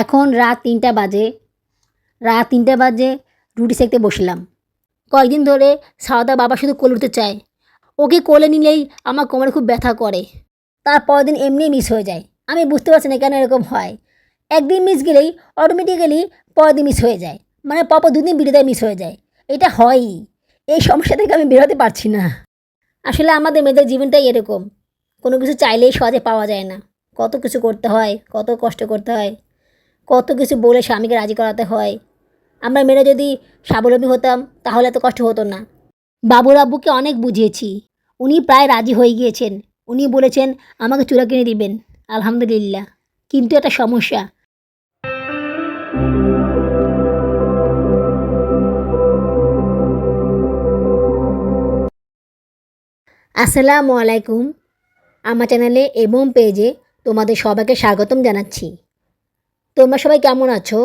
এখন রাত তিনটা বাজে। রাত তিনটা বাজে, রুটি সেঁকতে বসলাম। কয়েকদিন ধরে সারদা বাবা শুধু কোলে উঠতে চায়। ওকে কোলে নিলেই আমার কোমরে খুব ব্যথা করে। তার পরের দিন এমনি মিস হয়ে যায়। আমি বুঝতে পারছি না কেন এরকম হয়। একদিন মিস গেলেই অটোমেটিক্যালি পরের দিন মিস হয়ে যায়। মানে পরপর দুদিন বিরোধে মিস হয়ে যায়। এটা হয়ই। এই সমস্যা থেকে আমি বেরোতে পারছি না। আসলে আমাদের মেয়েদের জীবনটাই এরকম। কোনো কিছু চাইলেই সহজে পাওয়া যায় না। কত কিছু করতে হয়, কত কষ্ট করতে হয়। কত কিছু বলে স্বামীকে রাজি করাতে হয়। আমরা মেয়েরা যদি স্বাবলম্বী হতাম, তাহলে এত কষ্ট হতো না। বাবুর আব্বুকে অনেক বুঝিয়েছি। উনি প্রায় রাজি হয়ে গিয়েছেন। উনি বলেছেন, আমাকে চূড়া কিনে দিবেন। আলহামদুলিল্লাহ। কিন্তু একটা সমস্যা। আসসালামু আলাইকুম। আমার চ্যানেলে এবং পেজে তোমাদের সবাইকে স্বাগতম জানাচ্ছি। তোমরা সবাই কেমন আছো?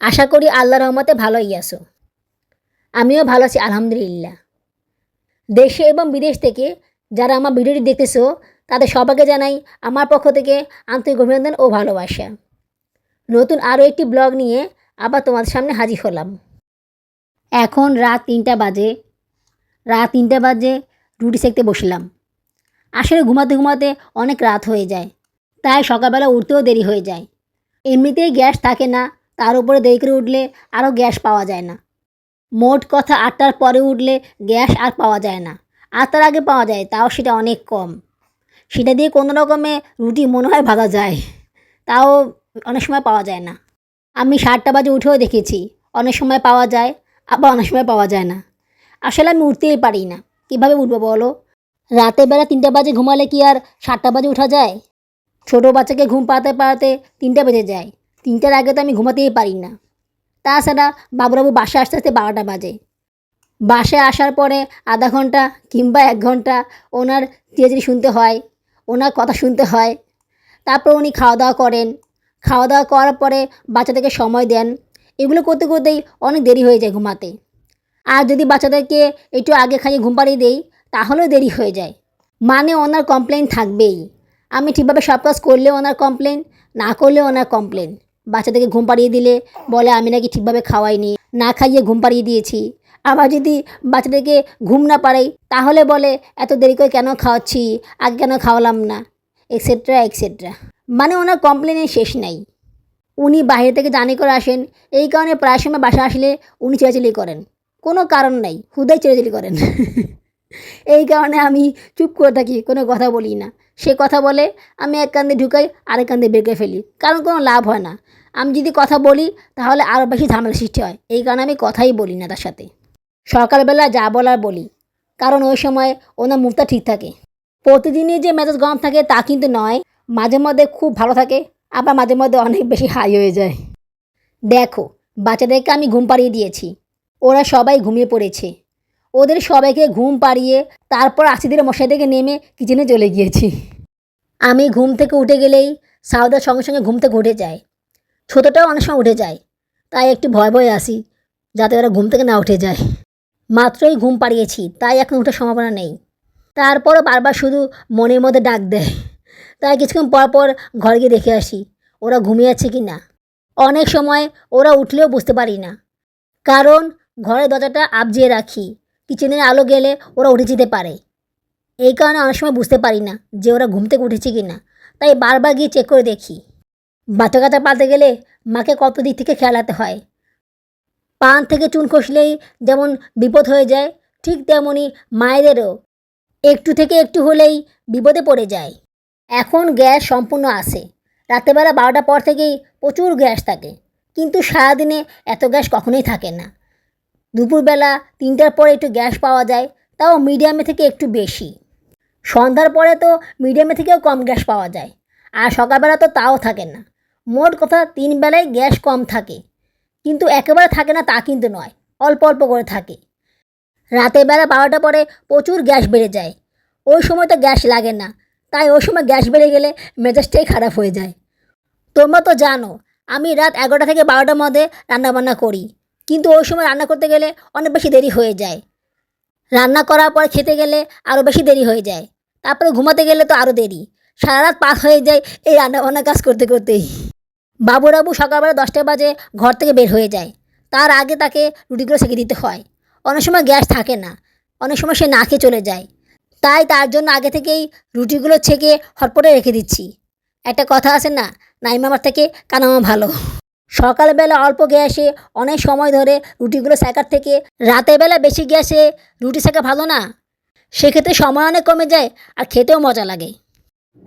আশা করি আল্লাহ রহমতে ভালোই আছো। আমিও ভালো আছি, আলহামদুলিল্লাহ। দেশে এবং বিদেশ থেকে যারা আমার ভিডিওটি দেখতেছো, তাদের সবাইকে জানাই আমার পক্ষ থেকে আন্তরিক অভিনন্দন ও ভালোবাসা। নতুন আরও একটি ব্লগ নিয়ে আবার তোমাদের সামনে হাজির হলাম। এখন রাত তিনটা বাজে। রাত তিনটা বাজে, রুটি সেঁকতে বসলাম। আসলে ঘুমাতে ঘুমাতে অনেক রাত হয়ে যায়। তাই সকালবেলা উঠতেও দেরি হয়ে যায়। এমনিতেই গ্যাস থাকে না, তার উপরে দেরি করে উঠলে আরও গ্যাস পাওয়া যায় না। মোট কথা আটটার পরে উঠলে গ্যাস আর পাওয়া যায় না। আটটার আগে পাওয়া যায়, তাও সেটা অনেক কম। সেটা দিয়ে কোনো রকমে রুটি মনে হয় ভাজা যায়, তাও অনেক সময় পাওয়া যায় না। আমি সাতটা বাজে উঠেও দেখেছি, অনেক সময় পাওয়া যায়, আবার অনেক সময় পাওয়া যায় না। আসলে আমি উঠতেই পারি না, কীভাবে উঠবো বলো? রাতের বেলা তিনটা বাজে ঘুমালে কি আর সাতটা বাজে ওঠা যায়? ছোটো বাচ্চাকে ঘুম পাড়াতে পাড়াতে তিনটা বেজে যায়। তিনটার আগে তো আমি ঘুমাতেই পারি না। তাছাড়া বাবুরাবু বাসে আসতে আসতে বারোটা বাজে। বাসে আসার পরে আধা ঘণ্টা কিংবা এক ঘণ্টা ওনার ধীরে শুনতে হয়, ওনার কথা শুনতে হয়। তারপর উনি খাওয়া দাওয়া করেন। খাওয়া দাওয়া করার পরে বাচ্চাদেরকে সময় দেন। এগুলো করতে করতেই অনেক দেরি হয়ে যায় ঘুমাতে। আর যদি বাচ্চাদেরকে একটু আগে খাইয়ে ঘুম পাড়িয়ে দেই, তাহলেও দেরি হয়ে যায়। মানে ওনার কমপ্লেন থাকবেই। আমি ঠিকভাবে সব কাজ করলেও ওনার কমপ্লেন না করলেও ওনার কমপ্লেন বাচ্চাদেরকে ঘুম পাড়িয়ে দিলে বলে, আমি নাকি ঠিকভাবে খাওয়াইনি, না খাইয়ে ঘুম পাড়িয়ে দিয়েছি। আবার যদি বাচ্চাদেরকে ঘুম না পাড়াই, তাহলে বলে, এত দেরি করে কেন খাওয়াচ্ছি? আগে কেন খাওয়ালাম না? এক্সেট্রা এক্সেট্রা মানে ওনার কমপ্লেনের শেষ নাই। উনি বাইরে থেকে জানি করে আসেন, এই কারণে প্রায় সময় বাসা আসলে উনি চেঁচাচিলি করেন। কোনো কারণ নাই, হুদাই চেঁচাচিলি করেন। এই কারণে আমি চুপ করে থাকি, কোনো কথা বলি না। সে কথা বলে আমি এক কান্দে ঢুকাই, আরেক কান্দে বেঁকে ফেলি। কারণ কোনো লাভ হয় না। আমি যদি কথা বলি, তাহলে আরও বেশি ঝামেলা সৃষ্টি হয়। এই কারণে আমি কথাই বলি না তার সাথে। সকালবেলা যা বলার বলি। কারণ ওই সময় ওনার মুখটা ঠিক থাকে। প্রতিদিনই যে মেজাজ গরম থাকে তা কিন্তু নয়। মাঝে মধ্যে খুব ভালো থাকে, আবার মাঝে মধ্যে অনেক বেশি হাই হয়ে যায়। দেখো, বাচ্চাদেরকে আমি ঘুম পাড়িয়ে দিয়েছি। ওরা সবাই ঘুমিয়ে পড়েছে। ওদের সবাইকে ঘুম পাড়িয়ে তারপর আশিদের মশাই থেকে নেমে কিচেনে চলে গিয়েছি। আমি ঘুম থেকে উঠে গেলেই সাউদার সঙ্গে সঙ্গে ঘুম থেকে উঠে যায়। ছোটোটাও অনেক সময় উঠে যায়। তাই একটু ভয় ভয়ে আসি, যাতে ওরা ঘুম থেকে না উঠে যায়। মাত্রই ঘুম পাড়িয়েছি, তাই এখন ওঠার সম্ভাবনা নেই। তারপরও বারবার শুধু মনের মধ্যে ডাক দেয়। তাই কিছুক্ষণ পর পর ঘরে গিয়ে দেখে আসি, ওরা ঘুমিয়ে আছে কি না অনেক সময় ওরা উঠলেও বুঝতে পারি না। কারণ ঘরের দরজাটা আবজিয়ে রাখি। কিচেনের আলো গেলে ওরা উঠে যেতে পারে। এই কারণে অনেক সময় বুঝতে পারি না যে ওরা ঘুম থেকে উঠেছে কি না তাই বারবার গিয়ে চেক করে দেখি। বাচ্চা কাচ্চা পালতে গেলে মাকে কত দিক থেকে খেয়ালাতে হয়? পান থেকে চুন খসলেই যেমন বিপদ হয়ে যায়, ঠিক তেমনই মায়েদেরও। একটু থেকে একটু হলেই বিপদে পড়ে যায়। এখন গ্যাস সম্পূর্ণ আসে রাতেরবেলা বারোটার পর থেকেই প্রচুর গ্যাস থাকে। কিন্তু সারাদিনে এত গ্যাস কখনোই থাকে না। দুপুরবেলা তিনটার পরে একটু গ্যাস পাওয়া যায়, তাও মিডিয়ামে থেকে একটু বেশি। সন্ধ্যার পরে তো মিডিয়ামে থেকেও কম গ্যাস পাওয়া যায়, আর সকালবেলা তো তাও থাকে না। মোট কথা তিন বেলায় গ্যাস কম থাকে, কিন্তু একেবারে থাকে না তা কিন্তু নয়, অল্প অল্প করে থাকে। রাতের বেলা বারোটা পরে প্রচুর গ্যাস বেড়ে যায়, ওই সময় তো গ্যাস লাগে না, তাই ওই সময় গ্যাস বেড়ে গেলে মেজাজটাই খারাপ হয়ে যায়। তোমরা তো জানো, আমি রাত এগারোটা থেকে বারোটার মধ্যে রান্নাবান্না করি কিন্তু ওই সময় রান্না করতে গেলে অনেক বেশি দেরি হয়ে যায়। রান্না করার পর খেতে গেলে আরও বেশি দেরি হয়ে যায়। তারপরে ঘুমাতে গেলে তো আরও দেরি। সারা রাত পার হয়ে যায় এই রান্নাবান্না কাজ করতে করতেই। বাবুরাবু সকালবেলা দশটা বাজে ঘর থেকে বের হয়ে যায়। তার আগে তাকে রুটিগুলো সেঁকে দিতে হয়। অনেক সময় গ্যাস থাকে না। অনেক সময় সে না খেয়ে চলে যায়। তাই তার জন্য আগে থেকেই রুটিগুলো ছেঁকে হটপটে রেখে দিচ্ছি। একটা কথা আছে না নাইমামার থেকে কানামা ভালো। সকালবেলা অল্প গ্যাসে অনেক সময় ধরে রুটিগুলো সেকার থেকে রাতের বেলা বেশি গ্যাসে রুটি সেকা ভালো না। সেক্ষেত্রে সময় অনেক কমে যায় আর খেতেও মজা লাগে।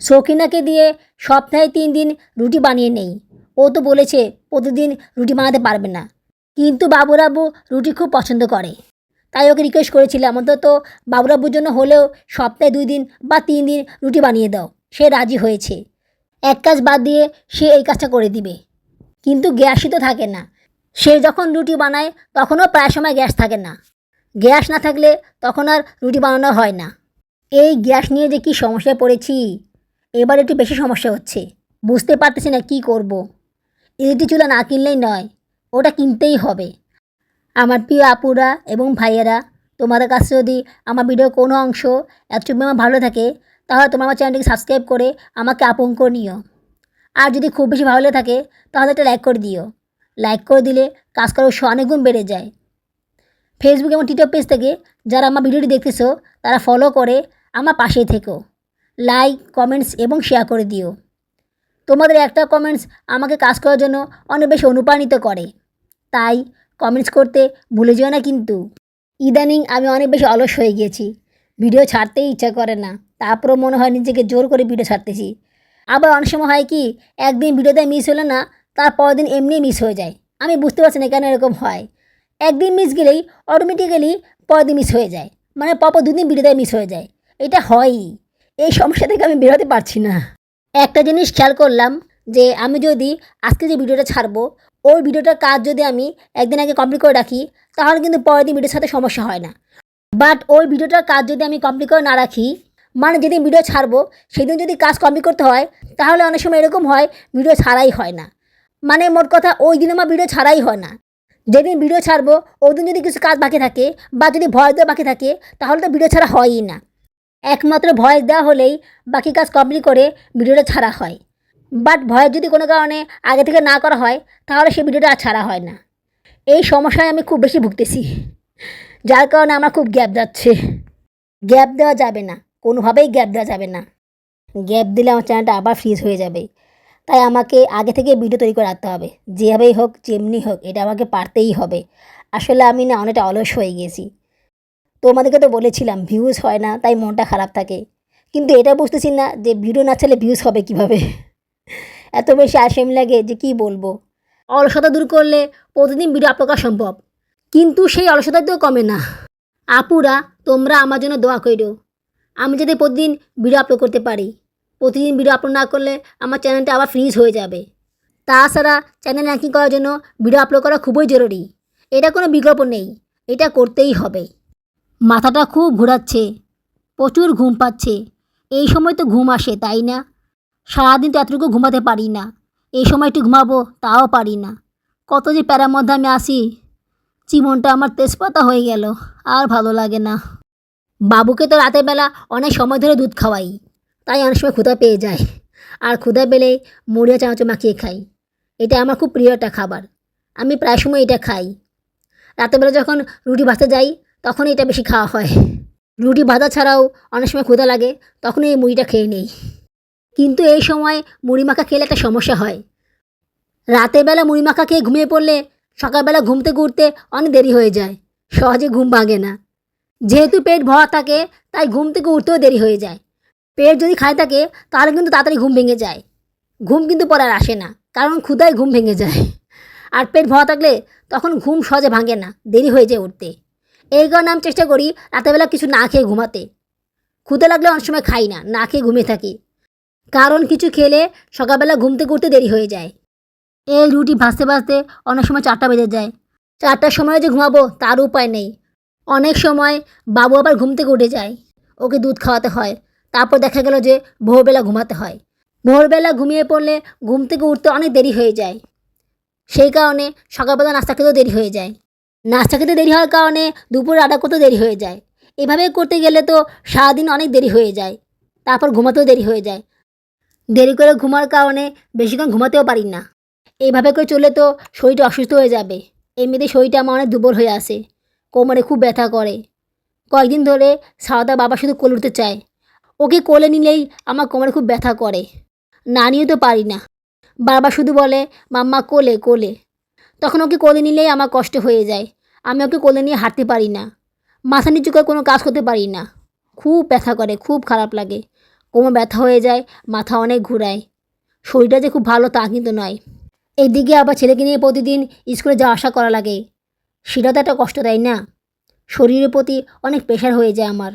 সকিনাকে দিয়ে সপ্তাহে তিন দিন রুটি বানিয়ে নেই। ও তো বলেছে প্রতিদিন রুটি বানাতে পারবে না। কিন্তু বাবুরাবু রুটি খুব পছন্দ করে। তাই ওকে রিকোয়েস্ট করেছিলাম, অন্তত বাবুরাবুর জন্য হলেও সপ্তাহে দুই দিন বা তিন দিন রুটি বানিয়ে দাও। সে রাজি হয়েছে। এক কাজ বাদ দিয়ে সে এই কাজটা করে দিবে। কিন্তু গ্যাসই তো থাকে না। সে যখন রুটি বানায়, তখনও প্রায় সময় গ্যাস থাকে না। গ্যাস না থাকলে তখন আর রুটি বানানো হয় না। এই গ্যাস নিয়ে যে কী সমস্যায় পড়েছি, এবার একটু বেশি সমস্যা হচ্ছে। বুঝতে পারতেছি না কী করব। ইলেকট্রিক চুলা না কিনলেই নয়, ওটা কিনতেই হবে। আমার প্রিয় আপুরা এবং ভাইয়েরা, তোমাদের কাছে যদি আমার ভিডিও কোনো অংশ একটু আমার ভালো থাকে, তাহলে তোমার আমার চ্যানেলটিকে সাবস্ক্রাইব করে আমাকে আপন নিও। আর যদি খুব বেশি ভালো থাকে, তাহলে একটা লাইক করে দিও। লাইক করে দিলে কাজ করার উৎসাহ অনেক গুণ বেড়ে যায়। ফেসবুক এবং টুইটার পেজ থেকে যারা আমার ভিডিওটি দেখতেছো, তারা ফলো করে আমার পাশেই থেকো। লাইক কমেন্টস এবং শেয়ার করে দিও। তোমাদের একটা কমেন্টস আমাকে কাজ করার জন্য অনেক বেশি অনুপ্রাণিত করে। তাই কমেন্টস করতে ভুলে যেও না কিন্তু। ইদানিং আমি অনেক বেশি অলস হয়ে গিয়েছি। ভিডিও ছাড়তেই ইচ্ছা করে না। তারপরও মনে হয় নিজেকে জোর করে ভিডিও ছাড়তেছি। আবার অনেক সময় হয় কি, একদিন ভিডিওতে মিস হলো না, তার পরের দিন এমনি মিস হয়ে যায়। আমি বুঝতে পারছি না কেন এরকম হয়। একদিন মিস গেলেই অটোমেটিক্যালি পরের দিন মিস হয়ে যায়। মানে পরপর দুদিন ভিডিওতে মিস হয়ে যায়। এটা হয়ই। এই সমস্যা থেকে আমি বেরোতে পারছি না। একটা জিনিস খেয়াল করলাম যে, আমি যদি আজকে যে ভিডিওটা ছাড়বো, ওই ভিডিওটার কাজ যদি আমি একদিন আগে কমপ্লিট করে রাখি, তাহলে কিন্তু পরের দিন ভিডিওর সাথে সমস্যা হয় না। বাট ওই ভিডিওটার কাজ যদি আমি কমপ্লিট করে না রাখি মানে যেদিন ভিডিও ছাড়বো, সেদিন যদি কাজ কমপ্লিট করতে হয়, তাহলে অনেক সময় এরকম হয় ভিডিও ছাড়াই হয় না। মানে মোট কথা, ওই দিন আমার ভিডিও ছাড়াই হয় না। যেদিন ভিডিও ছাড়বো, ওই দিন যদি কিছু কাজ বাকি থাকে, বা যদি ভয়েস দেওয়া বাকি থাকে, তাহলে তো ভিডিও ছাড়া হয়ই না। একমাত্র ভয়েস দেওয়া হলেই বাকি কাজ কমপ্লিট করে ভিডিওটা ছাড়া হয়। বাট ভয়েস যদি কোনো কারণে আগে থেকে না করা হয়, তাহলে সেই ভিডিওটা আর ছাড়া হয় না। এই সমস্যায় আমি খুব বেশি ভুগতেছি। যার কারণে আমার খুব গ্যাপ যাচ্ছে। গ্যাপ দেওয়া যাবে না। কোনোভাবেই গ্যাপ দেওয়া যাবে না। গ্যাপ দিলে আমার চ্যানেলটা আবার ফ্রিজ হয়ে যাবে। তাই আমাকে আগে থেকে ভিডিও তৈরি করে রাখতে হবে। যেভাবেই হোক, যেমনি হোক, এটা আমাকে পারতেই হবে। আসলে আমি না অনেকটা অলস হয়ে গেছি তোমাদেরকে তো বলেছিলাম ভিউজ হয় না, তাই মনটা খারাপ থাকে। কিন্তু এটা বুঝতেছি না যে ভিডিও না ছাড়লে ভিউজ হবে কীভাবে? এত বেশি আশেম লাগে যে কি বলব? অলসতা দূর করলে প্রতিদিন ভিডিও আপলোড করা সম্ভব। কিন্তু সেই অলসতা তো কমে না। আপুরা, তোমরা আমার জন্য দোয়া করো আমি যাতে প্রতিদিন ভিডিও আপলোড করতে পারি, প্রতিদিন ভিডিও আপলোড না করলে আমার চ্যানেলটা আবার ফ্রিজ হয়ে যাবে। তাছাড়া চ্যানেল র্যাঙ্কিং করার জন্য ভিডিও আপলোড করা খুবই জরুরি। এটা কোনো বিকল্প নেই, এটা করতেই হবে। মাথাটা খুব ঘোরাচ্ছে, প্রচুর ঘুম পাচ্ছে। এই সময় তো ঘুম আসে, তাই না? সারাদিন তো এতটুকু ঘুমাতে পারি না। এই সময় একটু ঘুমাবো, তাও পারি না। কত যে প্যারার মধ্যে আমি আসি জীবনটা আমার তেজপাতা হয়ে গেল, আর ভালো লাগে না। বাবুকে তো রাতের বেলা অনেক সময় ধরে দুধ খাওয়াই। তাই অনেক সময় ক্ষুধা পেয়ে যায়। আর ক্ষুধা পেলে মুড়িয়া চামচ মাখিয়ে খাই। এটা আমার খুব প্রিয় একটা খাবার। আমি প্রায় সময় এটা খাই। রাতেরবেলা যখন রুটি ভাজতে যাই তখন এটা বেশি খাওয়া হয়। রুটি ভাজা ছাড়াও অনেক সময় ক্ষুধা লাগে তখন এই মুড়িটা খেয়ে নেই। কিন্তু এই সময় মুড়ি মাখা খেলে একটা সমস্যা হয়। রাতের বেলা মুড়ি মাখা খেয়ে ঘুমিয়ে পড়লে সকালবেলা ঘুমতে ঘুরতে অনেক দেরি হয়ে যায়। সহজে ঘুম ভাঙে না। যেহেতু পেট ভরা থাকে, তাই ঘুম থেকে উঠতেও দেরি হয়ে যায়। পেট যদি খায় থাকে, তাহলে কিন্তু তাড়াতাড়ি ঘুম ভেঙে যায়। ঘুম কিন্তু পরে আর আসে না, কারণ ক্ষুদায় ঘুম ভেঙে যায়। আর পেট ভরা থাকলে তখন ঘুম সহজে ভাঙে না, দেরি হয়ে যায় উঠতে। এই কারণে আমি চেষ্টা করি রাতেরবেলা কিছু না খেয়ে ঘুমাতে। ক্ষুদে লাগলে অনেক সময় খাই না না খেয়ে ঘুমিয়ে থাকি। কারণ কিছু খেলে সকালবেলা ঘুম থেকে উঠতে দেরি হয়ে যায়। এই রুটি ভাজতে ভাজতে অনেক সময় চারটা বেজে যায়। চারটার সময় যে ঘুমাবো, তার উপায় নেই। অনেক সময় বাবু আবার ঘুম থেকে উঠে যায়। ওকে দুধ খাওয়াতে হয়। তারপর দেখা গেল যে ভোরবেলা ঘুমাতে হয়। ভোরবেলা ঘুমিয়ে পড়লে ঘুম থেকে উঠতে অনেক দেরি হয়ে যায়। সেই কারণে সকালবেলা নাস্তা খেতেও দেরি হয়ে যায়। নাস্তা খেতে দেরি হওয়ার কারণে দুপুরে রান্না করতেও দেরি হয়ে যায়। এভাবে করতে গেলে তো সারাদিন অনেক দেরি হয়ে যায়। তারপর ঘুমাতেও দেরি হয়ে যায়। দেরি করে ঘুমার কারণে বেশিক্ষণ ঘুমাতেও পারি না। এইভাবে করে চললে তো শরীরটা অসুস্থ হয়ে যাবে। এমনিতে শরীরটা আমার অনেক দুর্বল হয়ে আসে কোমরে খুব ব্যথা করে। কয়েকদিন ধরে সারদা বাবা শুধু কোলে উঠতে চায়। ওকে কোলে নিলেই আমার কোমরে খুব ব্যথা করে। না নিয়ে তো পারি না। বারবার শুধু বলে, মাম্মা, কোলে কোলে। তখন ওকে কোলে নিলেই আমার কষ্ট হয়ে যায়। আমি ওকে কোলে নিয়ে হাঁটতে পারি না। মাথা নিচু করে কোনো কাজ করতে পারি না। খুব ব্যথা করে, খুব খারাপ লাগে। কোমর ব্যথা হয়ে যায়, মাথা অনেক ঘুরায়। শরীরটা যে খুব ভালো তা কিন্তু নয়। এইদিকে আবার ছেলেকে নিয়ে প্রতিদিন স্কুলে যাওয়া আসা করা লাগে। সেটা তো একটা কষ্ট, তাই না? শরীরের প্রতি অনেক প্রেশার হয়ে যায় আমার।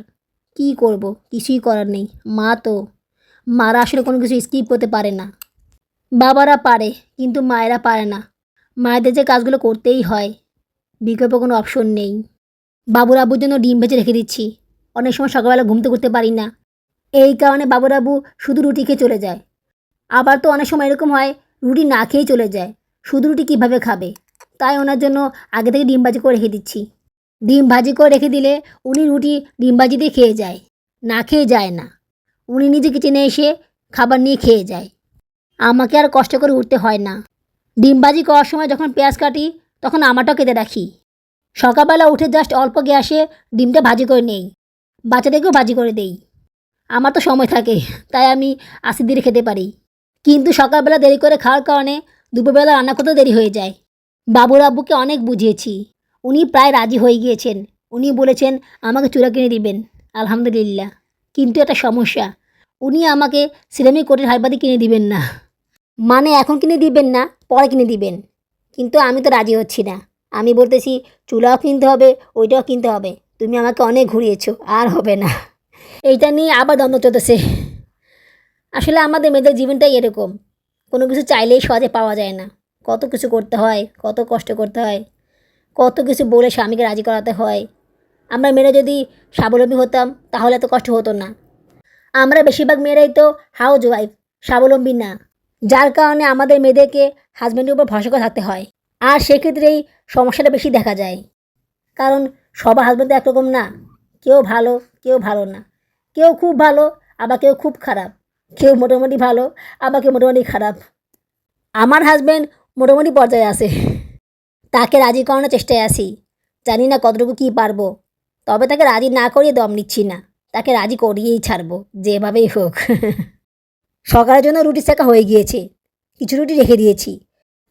কি করব? কিছুই করার নেই। মা তো। মারা আসলে কোনো কিছু স্কিপ করতে পারে না। বাবারা পারে, কিন্তু মায়েরা পারে না। মায়েদের যে কাজগুলো করতেই হয়। বিকল্প কোনো অপশন নেই। বাবুর আব্বুর জন্য ডিম ভেজে রেখে দিচ্ছি। অনেক সময় সকালবেলা ঘুমতে করতে পারি না। এই কারণে বাবুর আব্বু শুধু রুটি খেয়ে চলে যায়। আবার তো অনেক সময় এরকম হয়, রুটি না খেয়েই চলে যায়। শুধু রুটি কীভাবে খাবে? তাই ওনার জন্য আগে থেকে ডিম ভাজি করে রেখে দিচ্ছি। ডিম ভাজি করে রেখে দিলে উনি রুটি ডিম ভাজি দিয়ে খেয়ে যায়, না খেয়ে যায় না। উনি নিজে কিচেনে এসে খাবার নিয়ে খেয়ে যায়। আমাকে আর কষ্ট করে উঠতে হয় না। ডিম ভাজি করার সময় যখন পেঁয়াজ কাটি, তখন আমারটাও কেটে রাখি। সকালবেলা উঠে জাস্ট অল্প গ্যাসে ডিমটা ভাজি করে নেই। বাচ্চাদেরকেও ভাজি করে দেই। আমার তো সময় থাকে, তাই আমি আশি দিনে খেতে পারি। কিন্তু সকালবেলা দেরি করে খাওয়ার কারণে দুপুরবেলা রান্না করতেও দেরি হয়ে যায়। বাবুর আব্বুকে অনেক বুঝিয়েছি। উনি প্রায় রাজি হয়ে গিয়েছেন। উনি বলেছেন, আমাকে চূড়া কিনে দিবেন। আলহামদুলিল্লাহ। কিন্তু একটা সমস্যা, উনি আমাকে সিরামি কোটের হারবাদি কিনে দিবেন না। মানে এখন কিনে দিবেন না, পরে কিনে দিবেন। কিন্তু আমি তো রাজি হচ্ছি না। আমি বলতেছি চুলাও কিনতে হবে, ওইটাও কিনতে হবে। তুমি আমাকে অনেক ঘুরিয়েছো, আর হবে না। এইটা নিয়ে আবার দ্বন্দ্ব চলতেছে। আসলে আমাদের মেয়েদের জীবনটাই এরকম। কোনো কিছু চাইলেই সহজে পাওয়া যায় না। কত কিছু করতে হয়, কত কষ্ট করতে হয়, কত কিছু বলে স্বামীকে রাজি করাতে হয়। আমরা মেয়েরা যদি স্বাবলম্বী হতাম, তাহলে এত কষ্ট হতো না। আমরা বেশিরভাগ মেয়েরাই তো হাউস ওয়াইফ স্বাবলম্বী না। যার কারণে আমাদের মেয়েদেরকে হাজব্যান্ডের উপর ভরসা করে থাকতে হয়। আর সেক্ষেত্রেই সমস্যাটা বেশি দেখা যায়। কারণ সবার হাজব্যান্ড তো একরকম না। কেউ ভালো কেউ ভালো না। কেউ খুব ভালো, আবার কেউ খুব খারাপ। কেউ মোটামুটি ভালো, আবার কেউ মোটামুটি খারাপ। আমার হাজব্যান্ড মোটামুটি পর্যায়ে আছে। তাকে রাজি করানোর চেষ্টায় আছি। জানি না কতটুকু কী পারব। তবে তাকে রাজি না করিয়ে দম নিচ্ছি না। তাকে রাজি করিয়েই ছাড়বো, যেভাবেই হোক। সকালের জন্য রুটি শেখা হয়ে গিয়েছে। কিছু রুটি রেখে দিয়েছি।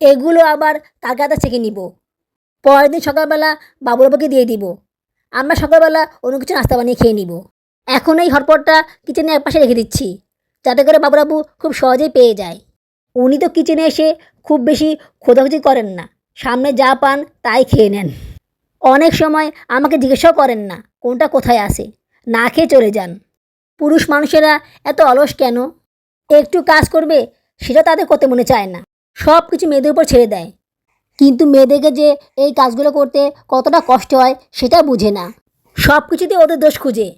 এগুলো আবার তার কাছে চেকে নিব। পরের দিন সকালবেলা বাবুরাবাকে দিয়ে দিব। আমরা সকালবেলা অন্য কিছু নাস্তা বানিয়ে খেয়ে নিব। এখন এই হটপটটা কিচেনে একপাশে রেখে দিচ্ছি। যাতে করে বাবুরাবু খুব সহজেই পেয়ে যায়। উনি তো কিচেনে এসে খুব বেশি খোঁজাখুঁজি করেন না। সামনে যা পান তাই খেয়ে নেন। অনেক সময় আমাকে জিজ্ঞাসাও করেন না, কোনটা কোথায় আসে না খেয়ে চলে যান। পুরুষ মানুষেরা এত অলস কেন? একটু কাজ করবে, সেটা তাদের করতে মনে চায় না। সব কিছু মেয়েদের উপর ছেড়ে দেয়। কিন্তু মেয়েদেরকে যে এই কাজগুলো করতে কতটা কষ্ট হয়, সেটা বুঝে না। সব কিছুতে ওদের দোষ খুঁজে।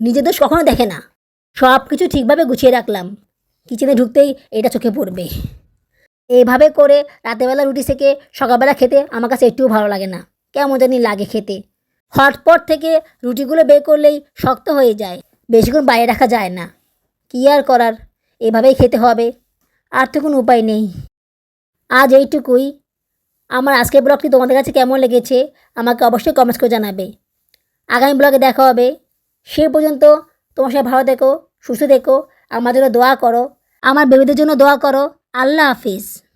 নিজের দোষ কখনো দেখে না। সব কিছু ঠিকভাবে গুছিয়ে রাখলাম। কিচেনে ঢুকতেই এটা চোখে পড়বে। এইভাবে করে রাতেরবেলা রুটি সেকে সকালবেলা খেতে আমার কাছে একটুও ভালো লাগে না। কেমন জানি লাগে খেতে। হটপট থেকে রুটিগুলো বের করলেই শক্ত হয়ে যায়। বেশিক্ষণ বাইরে রাখা যায় না। কী আর করার? এভাবেই খেতে হবে। আর তো কোনো উপায় নেই। আজ এইটুকুই। আমার আজকের ব্লগটি তোমাদের কাছে কেমন লেগেছে আমাকে অবশ্যই কমেন্টস করে জানাবে। আগামী ব্লগে দেখা হবে। সে পর্যন্ত তোমার সাথে ভালো দেখো সুস্থ দেখো আমার জন্য দোয়া করো। আমার বেবিদের জন্য দোয়া করো। আল্লাহ হাফিজ।